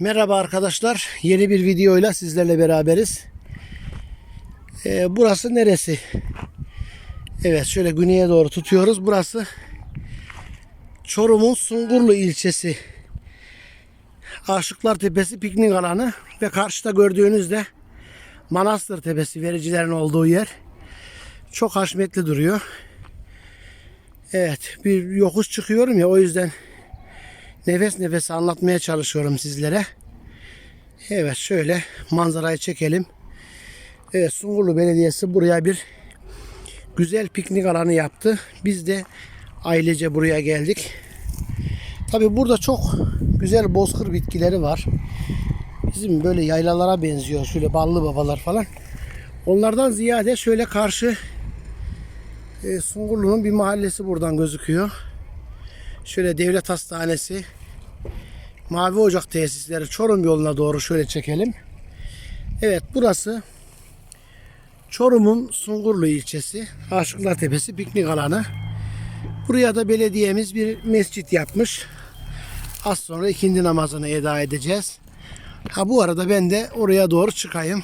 Merhaba arkadaşlar. Yeni bir videoyla sizlerle beraberiz. Ee, burası neresi? Evet şöyle güneye doğru tutuyoruz. Burası Çorum'un Sungurlu ilçesi. Aşıklar Tepesi piknik alanı ve karşıda gördüğünüz de Manastır Tepesi vericilerin olduğu yer. Çok haşmetli duruyor. Evet bir yokuş çıkıyorum ya o yüzden nefes nefese anlatmaya çalışıyorum sizlere. Evet şöyle manzarayı çekelim. Evet Sungurlu Belediyesi buraya bir güzel piknik alanı yaptı. Biz de ailece buraya geldik. Tabi burada çok güzel bozkır bitkileri var. Bizim böyle yaylalara benziyor. Şöyle ballı babalar falan. Onlardan ziyade şöyle karşı e, Sungurlu'nun bir mahallesi buradan gözüküyor. Şöyle devlet hastanesi, Mavi Ocak tesisleri Çorum yoluna doğru şöyle çekelim. Evet burası Çorum'un Sungurlu ilçesi. Aşıklar Tepesi piknik alanı. Buraya da belediyemiz bir mescit yapmış. Az sonra ikindi namazını eda edeceğiz. Ha bu arada ben de oraya doğru çıkayım.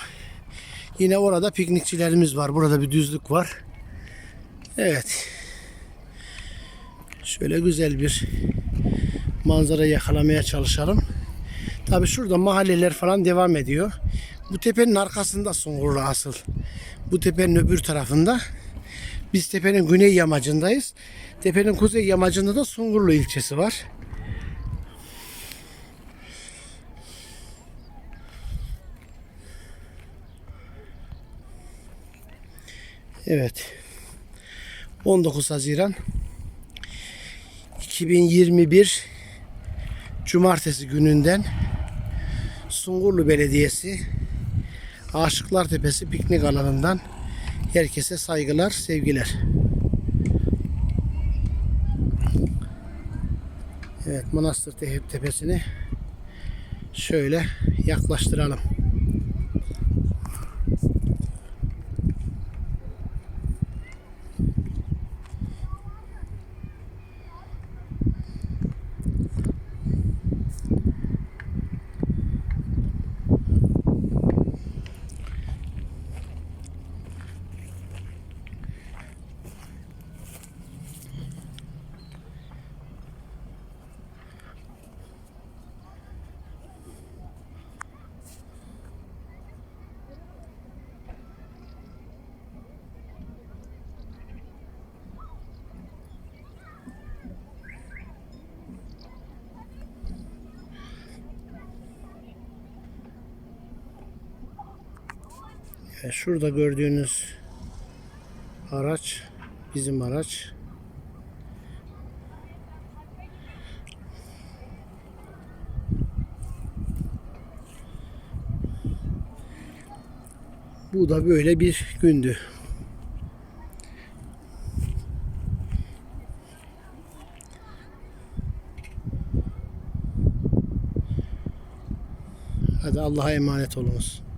Yine orada piknikçilerimiz var. Burada bir düzlük var. Evet. Şöyle güzel bir manzara yakalamaya çalışalım. Tabi şurada mahalleler falan devam ediyor. Bu tepenin arkasında Sungurlu asıl. Bu tepenin öbür tarafında. Biz tepenin güney yamacındayız. Tepenin kuzey yamacında da Sungurlu ilçesi var. Evet. 19 Haziran 2021 Cumartesi gününden Sungurlu Belediyesi Aşıklar Tepesi piknik alanından herkese saygılar, sevgiler. Evet, Manastır Te- Tepesi'ni şöyle yaklaştıralım. Şurada gördüğünüz araç bizim araç. Bu da böyle bir gündü. Hadi Allah'a emanet olunuz.